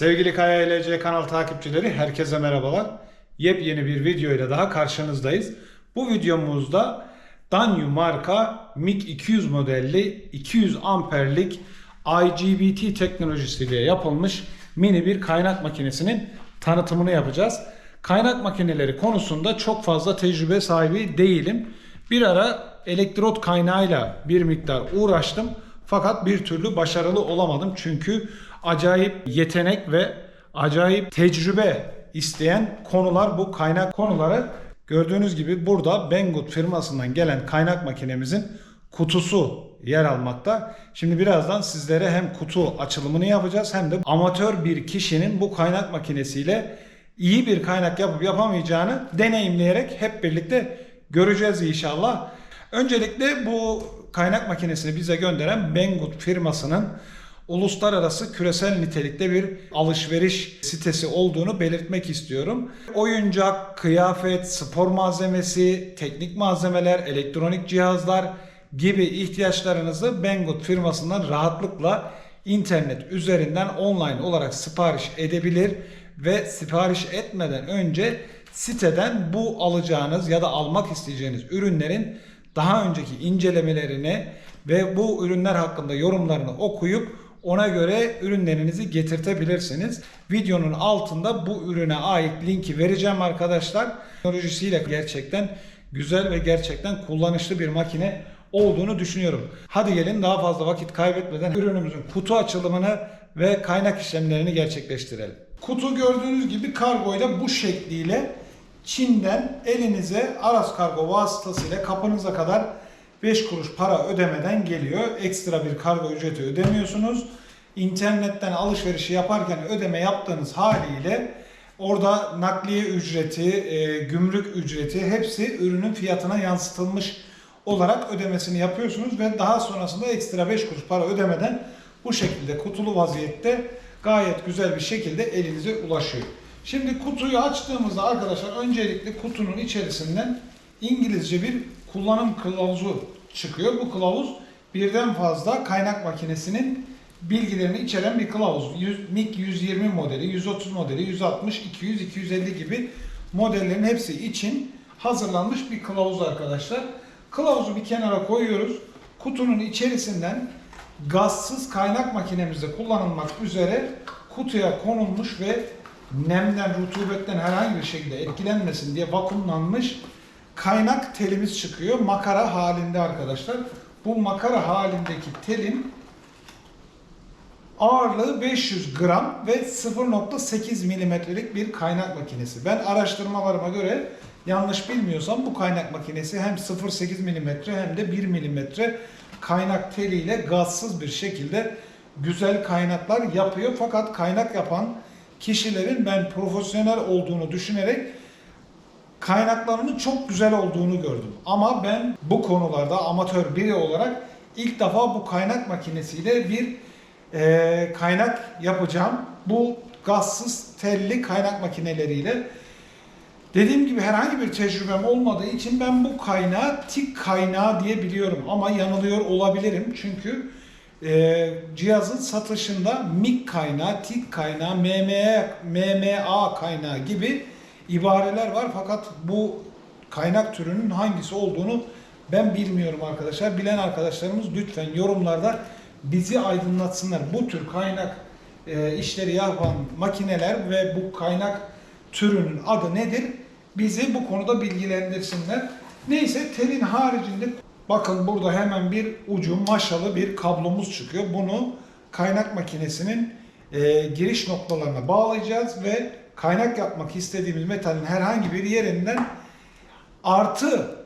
Sevgili Kaya LC kanal takipçileri herkese merhabalar. Yepyeni bir video ile daha karşınızdayız. Bu videomuzda Danyu marka MiG 200 modelli 200 amperlik IGBT teknolojisiyle yapılmış mini bir kaynak makinesinin tanıtımını yapacağız. Kaynak makineleri konusunda çok fazla tecrübe sahibi değilim. Bir ara elektrot kaynağıyla bir miktar uğraştım. Fakat bir türlü başarılı olamadım. Çünkü acayip yetenek ve acayip tecrübe isteyen konular bu kaynak konuları. Gördüğünüz gibi burada Banggood firmasından gelen kaynak makinemizin kutusu yer almakta. Şimdi birazdan sizlere hem kutu açılımını yapacağız hem de amatör bir kişinin bu kaynak makinesiyle iyi bir kaynak yapıp yapamayacağını deneyimleyerek hep birlikte göreceğiz inşallah. Öncelikle bu kaynak makinesini bize gönderen Banggood firmasının uluslararası küresel nitelikte bir alışveriş sitesi olduğunu belirtmek istiyorum. Oyuncak, kıyafet, spor malzemesi, teknik malzemeler, elektronik cihazlar gibi ihtiyaçlarınızı Banggood firmasından rahatlıkla internet üzerinden online olarak sipariş edebilir ve sipariş etmeden önce siteden bu alacağınız ya da almak isteyeceğiniz ürünlerin daha önceki incelemelerini ve bu ürünler hakkında yorumlarını okuyup ona göre ürünlerinizi getirtebilirsiniz. Videonun altında bu ürüne ait linki vereceğim arkadaşlar. Teknolojisiyle gerçekten güzel ve gerçekten kullanışlı bir makine olduğunu düşünüyorum. Hadi gelin daha fazla vakit kaybetmeden ürünümüzün kutu açılımını ve kaynak işlemlerini gerçekleştirelim. Kutu gördüğünüz gibi kargoyla bu şekliyle Çin'den elinize Aras Kargo vasıtasıyla kapınıza kadar 5 kuruş para ödemeden geliyor. Ekstra bir kargo ücreti ödemiyorsunuz. İnternetten alışverişi yaparken ödeme yaptığınız haliyle orada nakliye ücreti, e, gümrük ücreti hepsi ürünün fiyatına yansıtılmış olarak ödemesini yapıyorsunuz ve daha sonrasında ekstra 5 kuruş para ödemeden bu şekilde kutulu vaziyette gayet güzel bir şekilde elinize ulaşıyor. Şimdi kutuyu açtığımızda arkadaşlar öncelikle kutunun içerisinden İngilizce bir kullanım kılavuzu çıkıyor. Bu kılavuz birden fazla kaynak makinesinin bilgilerini içeren bir kılavuz. 100, MiG 120 modeli, 130 modeli, 160, 200, 250 gibi modellerin hepsi için hazırlanmış bir kılavuz arkadaşlar. Kılavuzu bir kenara koyuyoruz. Kutunun içerisinden gazsız kaynak makinemizde kullanılmak üzere kutuya konulmuş ve nemden, rutubetten herhangi bir şekilde etkilenmesin diye vakumlanmış kaynak telimiz çıkıyor. Makara halinde arkadaşlar. Bu makara halindeki telin ağırlığı 500 gram ve 0.8 milimetrelik bir kaynak makinesi. Ben araştırmalarıma göre yanlış bilmiyorsam bu kaynak makinesi hem 0.8 milimetre hem de 1 milimetre kaynak teliyle gazsız bir şekilde güzel kaynaklar yapıyor. Fakat kaynak yapan kişilerin ben profesyonel olduğunu düşünerek kaynaklarının çok güzel olduğunu gördüm. Ama ben bu konularda amatör biri olarak ilk defa bu kaynak makinesiyle bir e, kaynak yapacağım. Bu gazsız telli kaynak makineleriyle. Dediğim gibi herhangi bir tecrübem olmadığı için ben bu kaynağı tik kaynağı diye biliyorum ama yanılıyor olabilirim. Çünkü e, cihazın satışında MIG kaynağı, tik kaynağı, MMA, MMA kaynağı gibi ibareler var fakat bu kaynak türünün hangisi olduğunu ben bilmiyorum arkadaşlar. Bilen arkadaşlarımız lütfen yorumlarda bizi aydınlatsınlar. Bu tür kaynak e, işleri yapan makineler ve bu kaynak türünün adı nedir? Bizi bu konuda bilgilendirsinler. Neyse telin haricinde bakın burada hemen bir ucu maşalı bir kablomuz çıkıyor. Bunu kaynak makinesinin e, giriş noktalarına bağlayacağız ve kaynak yapmak istediğimiz metalin herhangi bir yerinden artı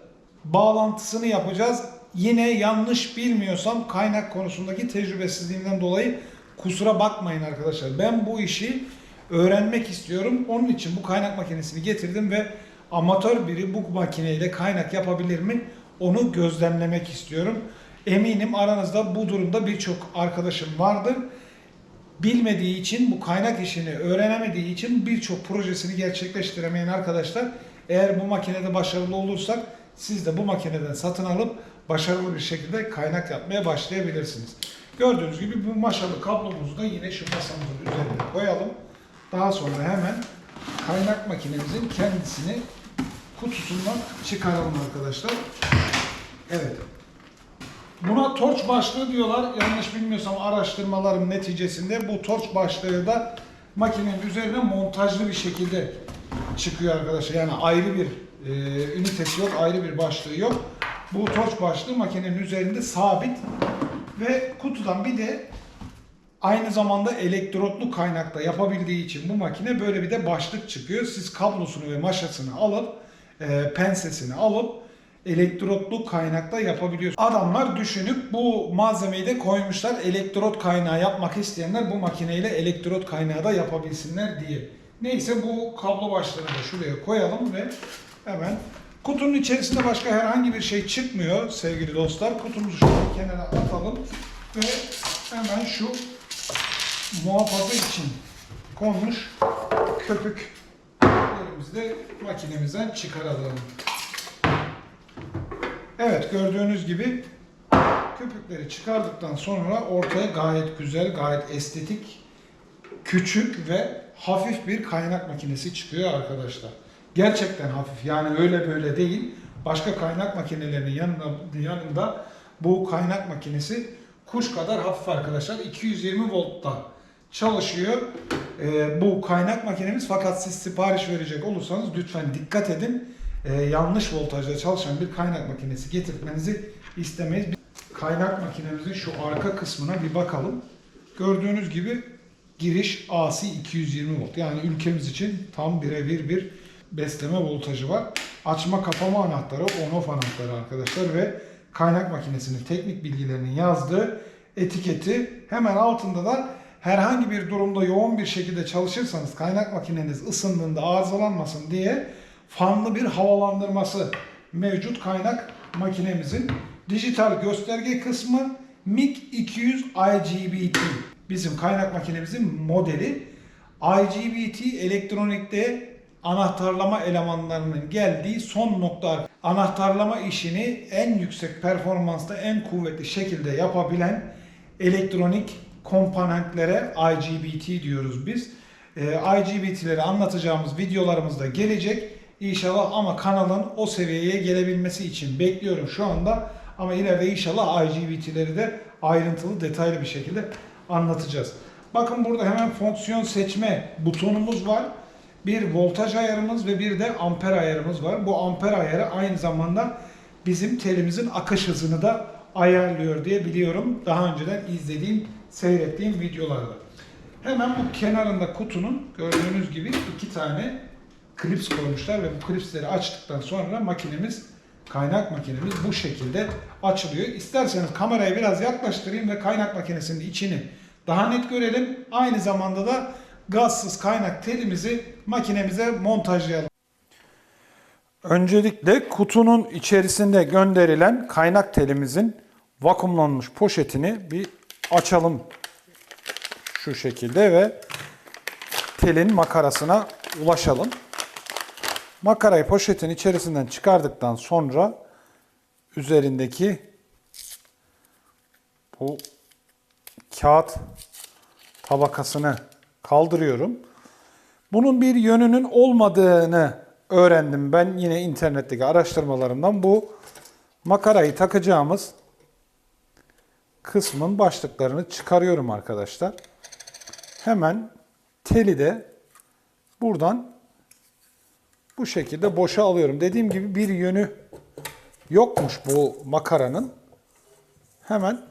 bağlantısını yapacağız. Yine yanlış bilmiyorsam kaynak konusundaki tecrübesizliğimden dolayı kusura bakmayın arkadaşlar. Ben bu işi öğrenmek istiyorum. Onun için bu kaynak makinesini getirdim ve amatör biri bu makineyle kaynak yapabilir mi? Onu gözlemlemek istiyorum. Eminim aranızda bu durumda birçok arkadaşım vardır bilmediği için bu kaynak işini öğrenemediği için birçok projesini gerçekleştiremeyen arkadaşlar eğer bu makinede başarılı olursak siz de bu makineden satın alıp başarılı bir şekilde kaynak yapmaya başlayabilirsiniz. Gördüğünüz gibi bu maşalı kablomuzu da yine şu masamızın üzerine koyalım. Daha sonra hemen kaynak makinemizin kendisini kutusundan çıkaralım arkadaşlar. Evet. Buna torç başlığı diyorlar. Yanlış bilmiyorsam araştırmalarım neticesinde bu torç başlığı da makinenin üzerine montajlı bir şekilde çıkıyor arkadaşlar. Yani ayrı bir e, ünitesi yok, ayrı bir başlığı yok. Bu torç başlığı makinenin üzerinde sabit ve kutudan bir de aynı zamanda elektrotlu kaynakta yapabildiği için bu makine böyle bir de başlık çıkıyor. Siz kablosunu ve maşasını alıp e, pensesini alıp elektrotlu kaynakla yapabiliyorsunuz. Adamlar düşünüp bu malzemeyi de koymuşlar. Elektrot kaynağı yapmak isteyenler bu makineyle elektrot kaynağı da yapabilsinler diye. Neyse bu kablo başlığını da şuraya koyalım ve hemen kutunun içerisinde başka herhangi bir şey çıkmıyor sevgili dostlar. Kutumuzu şöyle kenara atalım ve hemen şu muhafaza için konmuş köpüklerimizi de makinemizden çıkaralım. Evet gördüğünüz gibi köpükleri çıkardıktan sonra ortaya gayet güzel, gayet estetik, küçük ve hafif bir kaynak makinesi çıkıyor arkadaşlar. Gerçekten hafif yani öyle böyle değil. Başka kaynak makinelerinin yanında, yanında bu kaynak makinesi kuş kadar hafif arkadaşlar. 220 voltta çalışıyor. Ee, bu kaynak makinemiz fakat siz sipariş verecek olursanız lütfen dikkat edin. Ee, yanlış voltajda çalışan bir kaynak makinesi getirtmenizi istemeyiz. Kaynak makinemizin şu arka kısmına bir bakalım. Gördüğünüz gibi giriş AC 220 volt. Yani ülkemiz için tam birebir bir besleme voltajı var. Açma kapama anahtarı, on-off anahtarı arkadaşlar ve kaynak makinesinin teknik bilgilerinin yazdığı etiketi hemen altında da herhangi bir durumda yoğun bir şekilde çalışırsanız kaynak makineniz ısındığında arızalanmasın diye fanlı bir havalandırması mevcut kaynak makinemizin. Dijital gösterge kısmı MIG 200 IGBT. Bizim kaynak makinemizin modeli. IGBT elektronikte anahtarlama elemanlarının geldiği son nokta. Anahtarlama işini en yüksek performansta, en kuvvetli şekilde yapabilen elektronik komponentlere IGBT diyoruz biz. Ee, IGBT'leri anlatacağımız videolarımızda gelecek. İnşallah ama kanalın o seviyeye gelebilmesi için bekliyorum şu anda. Ama ileride inşallah IGBT'leri de ayrıntılı, detaylı bir şekilde anlatacağız. Bakın burada hemen fonksiyon seçme butonumuz var. Bir voltaj ayarımız ve bir de amper ayarımız var. Bu amper ayarı aynı zamanda bizim telimizin akış hızını da ayarlıyor diye biliyorum. Daha önceden izlediğim, seyrettiğim videolarda. Hemen bu kenarında kutunun gördüğünüz gibi iki tane klips koymuşlar ve bu klipsleri açtıktan sonra makinemiz, kaynak makinemiz bu şekilde açılıyor. İsterseniz kamerayı biraz yaklaştırayım ve kaynak makinesinin içini daha net görelim. Aynı zamanda da gazsız kaynak telimizi makinemize montajlayalım. Öncelikle kutunun içerisinde gönderilen kaynak telimizin vakumlanmış poşetini bir açalım şu şekilde ve telin makarasına ulaşalım. Makarayı poşetin içerisinden çıkardıktan sonra üzerindeki bu kağıt tabakasını kaldırıyorum. Bunun bir yönünün olmadığını öğrendim ben yine internetteki araştırmalarımdan. Bu makarayı takacağımız kısmın başlıklarını çıkarıyorum arkadaşlar. Hemen teli de buradan bu şekilde boşa alıyorum. Dediğim gibi bir yönü yokmuş bu makaranın. Hemen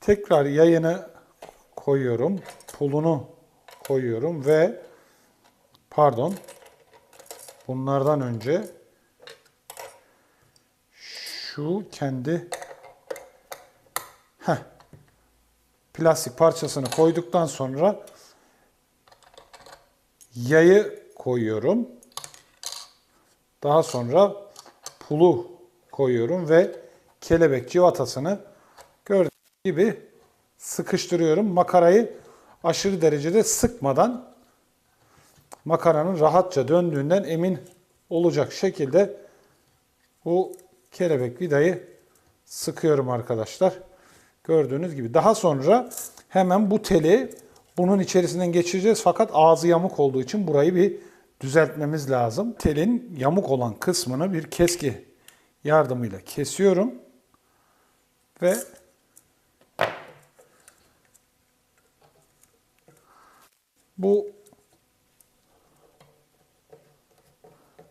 tekrar yayını koyuyorum. Pulunu koyuyorum ve pardon bunlardan önce şu kendi Heh, plastik parçasını koyduktan sonra yayı koyuyorum. Daha sonra pulu koyuyorum ve kelebek civatasını gördüğünüz gibi sıkıştırıyorum. Makarayı aşırı derecede sıkmadan makaranın rahatça döndüğünden emin olacak şekilde bu kelebek vidayı sıkıyorum arkadaşlar. Gördüğünüz gibi. Daha sonra hemen bu teli bunun içerisinden geçireceğiz. Fakat ağzı yamuk olduğu için burayı bir düzeltmemiz lazım. Telin yamuk olan kısmını bir keski yardımıyla kesiyorum. Ve bu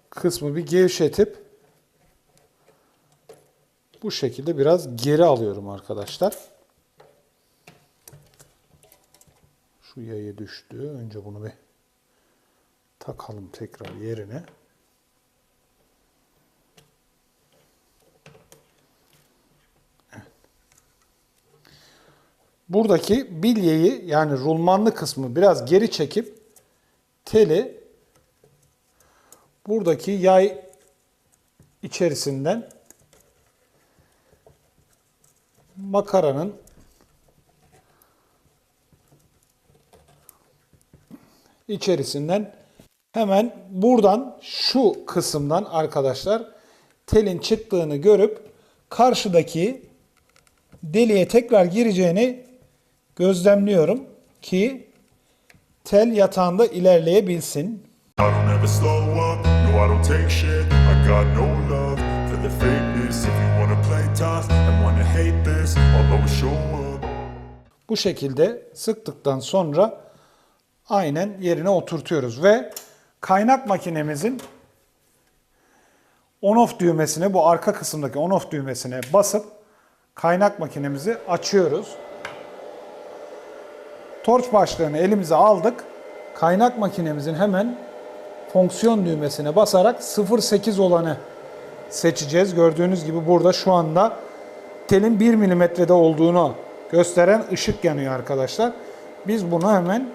kısmı bir gevşetip bu şekilde biraz geri alıyorum arkadaşlar. Şu yayı düştü. Önce bunu bir takalım tekrar yerine. Buradaki bilyeyi yani rulmanlı kısmı biraz geri çekip teli buradaki yay içerisinden makaranın içerisinden hemen buradan şu kısımdan arkadaşlar telin çıktığını görüp karşıdaki deliğe tekrar gireceğini gözlemliyorum ki tel yatağında ilerleyebilsin. Bu şekilde sıktıktan sonra aynen yerine oturtuyoruz ve kaynak makinemizin on-off düğmesine bu arka kısımdaki on-off düğmesine basıp kaynak makinemizi açıyoruz. Torç başlığını elimize aldık. Kaynak makinemizin hemen fonksiyon düğmesine basarak 0.8 olanı seçeceğiz. Gördüğünüz gibi burada şu anda telin 1 milimetrede olduğunu gösteren ışık yanıyor arkadaşlar. Biz bunu hemen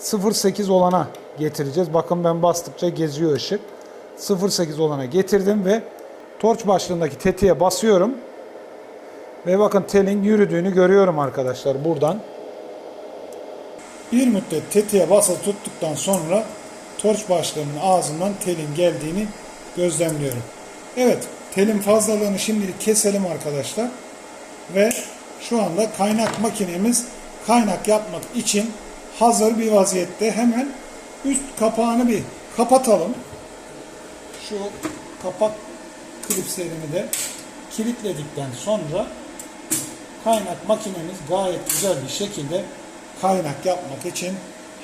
0.8 olana getireceğiz. Bakın ben bastıkça geziyor ışık. 0.8 olana getirdim ve torç başlığındaki tetiğe basıyorum. Ve bakın telin yürüdüğünü görüyorum arkadaşlar buradan. Bir müddet tetiğe basılı tuttuktan sonra torç başlığının ağzından telin geldiğini gözlemliyorum. Evet, telin fazlalığını şimdilik keselim arkadaşlar. Ve şu anda kaynak makinemiz kaynak yapmak için hazır bir vaziyette. Hemen üst kapağını bir kapatalım. Şu kapak klipslerini de kilitledikten sonra kaynak makinemiz gayet güzel bir şekilde kaynak yapmak için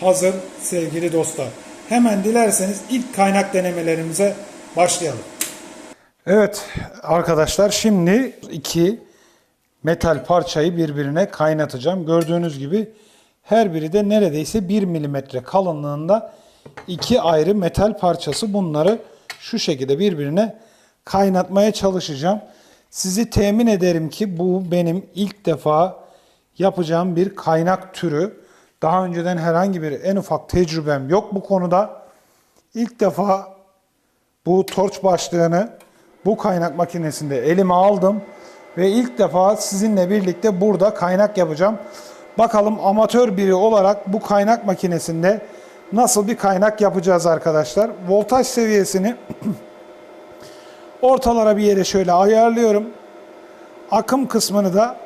hazır sevgili dostlar. Hemen dilerseniz ilk kaynak denemelerimize başlayalım. Evet arkadaşlar şimdi iki metal parçayı birbirine kaynatacağım. Gördüğünüz gibi her biri de neredeyse 1 milimetre kalınlığında iki ayrı metal parçası. Bunları şu şekilde birbirine kaynatmaya çalışacağım. Sizi temin ederim ki bu benim ilk defa yapacağım bir kaynak türü. Daha önceden herhangi bir en ufak tecrübem yok bu konuda. İlk defa bu torç başlığını bu kaynak makinesinde elime aldım ve ilk defa sizinle birlikte burada kaynak yapacağım. Bakalım amatör biri olarak bu kaynak makinesinde nasıl bir kaynak yapacağız arkadaşlar. Voltaj seviyesini ortalara bir yere şöyle ayarlıyorum. Akım kısmını da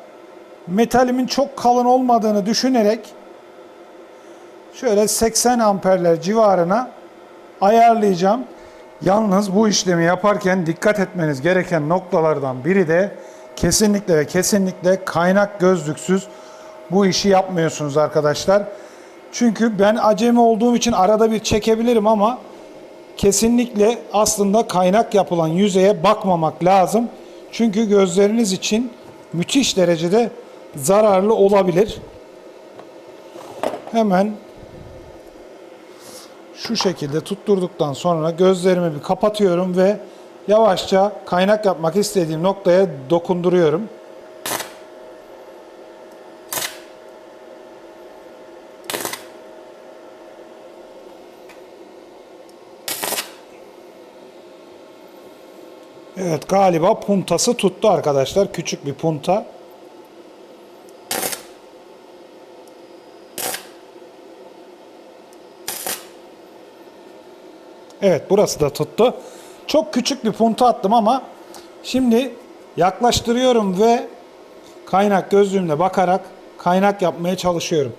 metalimin çok kalın olmadığını düşünerek şöyle 80 amperler civarına ayarlayacağım. Yalnız bu işlemi yaparken dikkat etmeniz gereken noktalardan biri de kesinlikle ve kesinlikle kaynak gözlüksüz bu işi yapmıyorsunuz arkadaşlar. Çünkü ben acemi olduğum için arada bir çekebilirim ama kesinlikle aslında kaynak yapılan yüzeye bakmamak lazım. Çünkü gözleriniz için müthiş derecede zararlı olabilir. Hemen şu şekilde tutturduktan sonra gözlerimi bir kapatıyorum ve yavaşça kaynak yapmak istediğim noktaya dokunduruyorum. Evet galiba puntası tuttu arkadaşlar. Küçük bir punta. Evet burası da tuttu. Çok küçük bir punta attım ama şimdi yaklaştırıyorum ve kaynak gözlüğümle bakarak kaynak yapmaya çalışıyorum.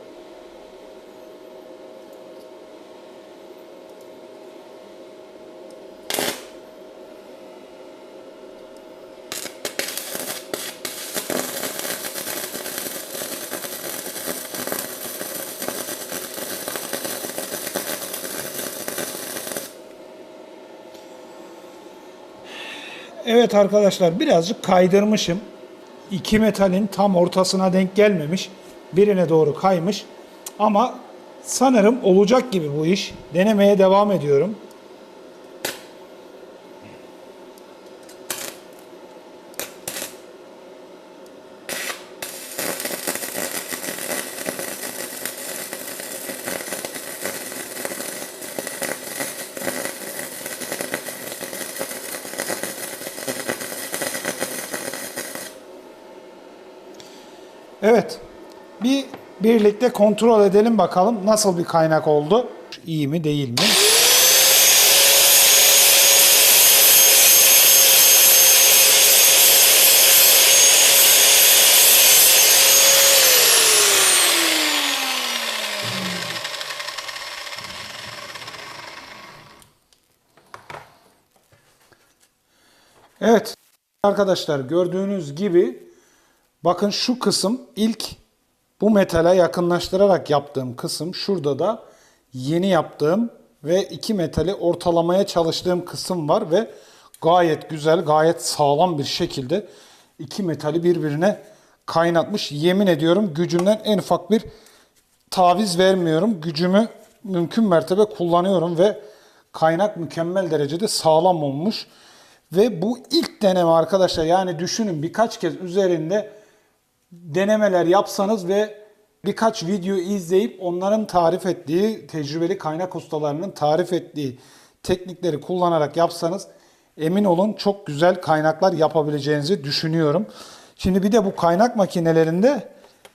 Evet arkadaşlar birazcık kaydırmışım. İki metalin tam ortasına denk gelmemiş. Birine doğru kaymış. Ama sanırım olacak gibi bu iş. Denemeye devam ediyorum. Evet. Bir birlikte kontrol edelim bakalım nasıl bir kaynak oldu. İyi mi değil mi? Evet arkadaşlar gördüğünüz gibi bakın şu kısım ilk bu metale yakınlaştırarak yaptığım kısım şurada da yeni yaptığım ve iki metali ortalamaya çalıştığım kısım var ve gayet güzel gayet sağlam bir şekilde iki metali birbirine kaynatmış. Yemin ediyorum gücümden en ufak bir taviz vermiyorum. Gücümü mümkün mertebe kullanıyorum ve kaynak mükemmel derecede sağlam olmuş. Ve bu ilk deneme arkadaşlar yani düşünün birkaç kez üzerinde denemeler yapsanız ve birkaç video izleyip onların tarif ettiği tecrübeli kaynak ustalarının tarif ettiği teknikleri kullanarak yapsanız emin olun çok güzel kaynaklar yapabileceğinizi düşünüyorum. Şimdi bir de bu kaynak makinelerinde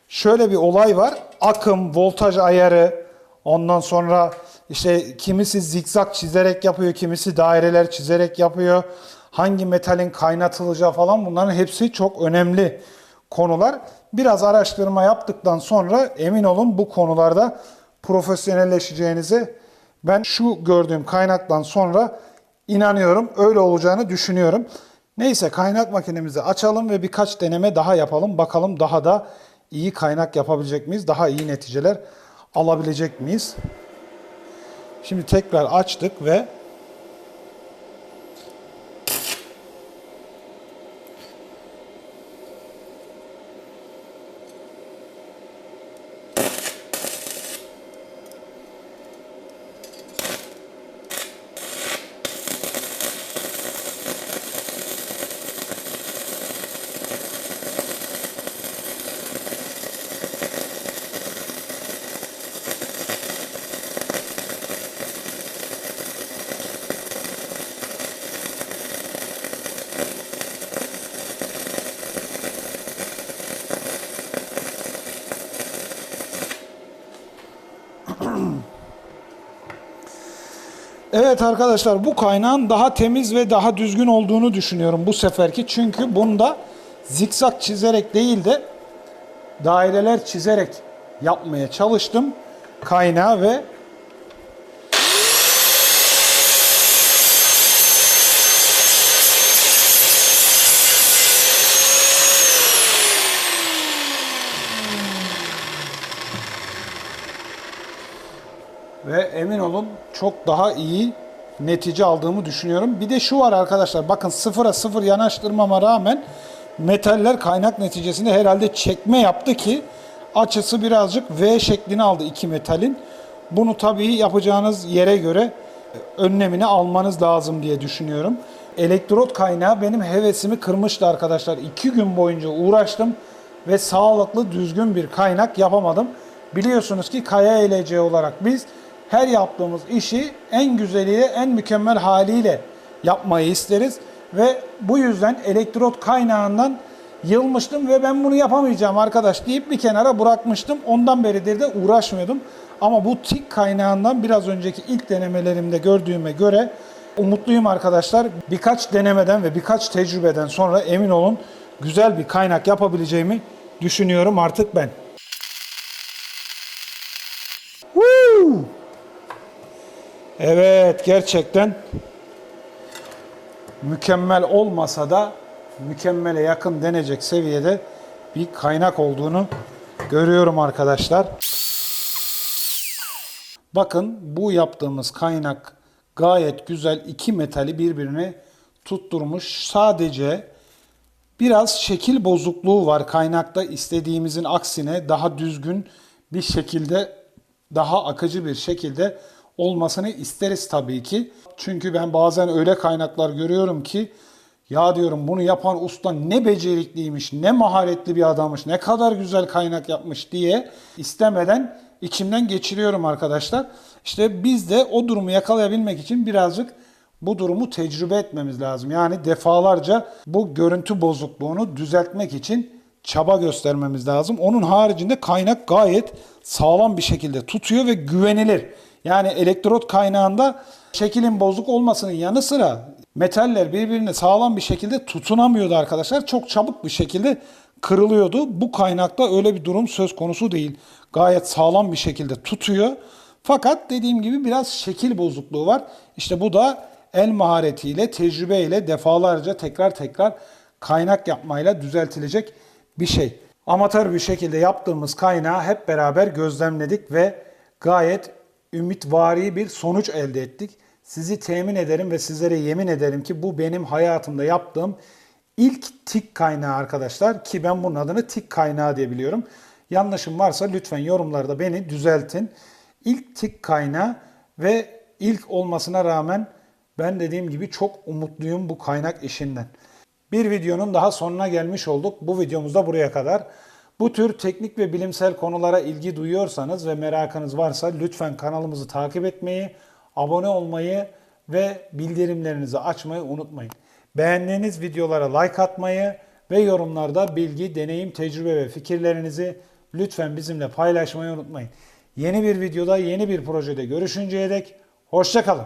şöyle bir olay var. Akım, voltaj ayarı, ondan sonra işte kimisi zikzak çizerek yapıyor, kimisi daireler çizerek yapıyor. Hangi metalin kaynatılacağı falan bunların hepsi çok önemli konular. Biraz araştırma yaptıktan sonra emin olun bu konularda profesyonelleşeceğinize ben şu gördüğüm kaynaktan sonra inanıyorum. Öyle olacağını düşünüyorum. Neyse kaynak makinemizi açalım ve birkaç deneme daha yapalım. Bakalım daha da iyi kaynak yapabilecek miyiz? Daha iyi neticeler alabilecek miyiz? Şimdi tekrar açtık ve Evet arkadaşlar bu kaynağın daha temiz ve daha düzgün olduğunu düşünüyorum bu seferki. Çünkü bunda zikzak çizerek değil de daireler çizerek yapmaya çalıştım kaynağı ve Ve emin olun çok daha iyi netice aldığımı düşünüyorum. Bir de şu var arkadaşlar bakın sıfıra sıfır yanaştırmama rağmen metaller kaynak neticesinde herhalde çekme yaptı ki açısı birazcık V şeklini aldı iki metalin. Bunu tabii yapacağınız yere göre önlemini almanız lazım diye düşünüyorum. Elektrot kaynağı benim hevesimi kırmıştı arkadaşlar. İki gün boyunca uğraştım ve sağlıklı düzgün bir kaynak yapamadım. Biliyorsunuz ki Kaya ELC olarak biz her yaptığımız işi en güzeliyle, en mükemmel haliyle yapmayı isteriz. Ve bu yüzden elektrot kaynağından yılmıştım ve ben bunu yapamayacağım arkadaş deyip bir kenara bırakmıştım. Ondan beridir de uğraşmıyordum. Ama bu tik kaynağından biraz önceki ilk denemelerimde gördüğüme göre umutluyum arkadaşlar. Birkaç denemeden ve birkaç tecrübeden sonra emin olun güzel bir kaynak yapabileceğimi düşünüyorum artık ben. Evet gerçekten mükemmel olmasa da mükemmele yakın denecek seviyede bir kaynak olduğunu görüyorum arkadaşlar. Bakın bu yaptığımız kaynak gayet güzel iki metali birbirine tutturmuş. Sadece biraz şekil bozukluğu var kaynakta istediğimizin aksine daha düzgün bir şekilde daha akıcı bir şekilde olmasını isteriz tabii ki. Çünkü ben bazen öyle kaynaklar görüyorum ki ya diyorum bunu yapan usta ne becerikliymiş, ne maharetli bir adammış, ne kadar güzel kaynak yapmış diye istemeden içimden geçiriyorum arkadaşlar. İşte biz de o durumu yakalayabilmek için birazcık bu durumu tecrübe etmemiz lazım. Yani defalarca bu görüntü bozukluğunu düzeltmek için çaba göstermemiz lazım. Onun haricinde kaynak gayet sağlam bir şekilde tutuyor ve güvenilir. Yani elektrot kaynağında şekilin bozuk olmasının yanı sıra metaller birbirine sağlam bir şekilde tutunamıyordu arkadaşlar. Çok çabuk bir şekilde kırılıyordu. Bu kaynakta öyle bir durum söz konusu değil. Gayet sağlam bir şekilde tutuyor. Fakat dediğim gibi biraz şekil bozukluğu var. İşte bu da el maharetiyle, tecrübeyle defalarca tekrar tekrar kaynak yapmayla düzeltilecek bir şey. Amatör bir şekilde yaptığımız kaynağı hep beraber gözlemledik ve gayet ümitvari bir sonuç elde ettik. Sizi temin ederim ve sizlere yemin ederim ki bu benim hayatımda yaptığım ilk tik kaynağı arkadaşlar ki ben bunun adını tik kaynağı diye biliyorum. Yanlışım varsa lütfen yorumlarda beni düzeltin. İlk tik kaynağı ve ilk olmasına rağmen ben dediğim gibi çok umutluyum bu kaynak işinden. Bir videonun daha sonuna gelmiş olduk. Bu videomuz da buraya kadar. Bu tür teknik ve bilimsel konulara ilgi duyuyorsanız ve merakınız varsa lütfen kanalımızı takip etmeyi, abone olmayı ve bildirimlerinizi açmayı unutmayın. Beğendiğiniz videolara like atmayı ve yorumlarda bilgi, deneyim, tecrübe ve fikirlerinizi lütfen bizimle paylaşmayı unutmayın. Yeni bir videoda, yeni bir projede görüşünceye dek hoşçakalın.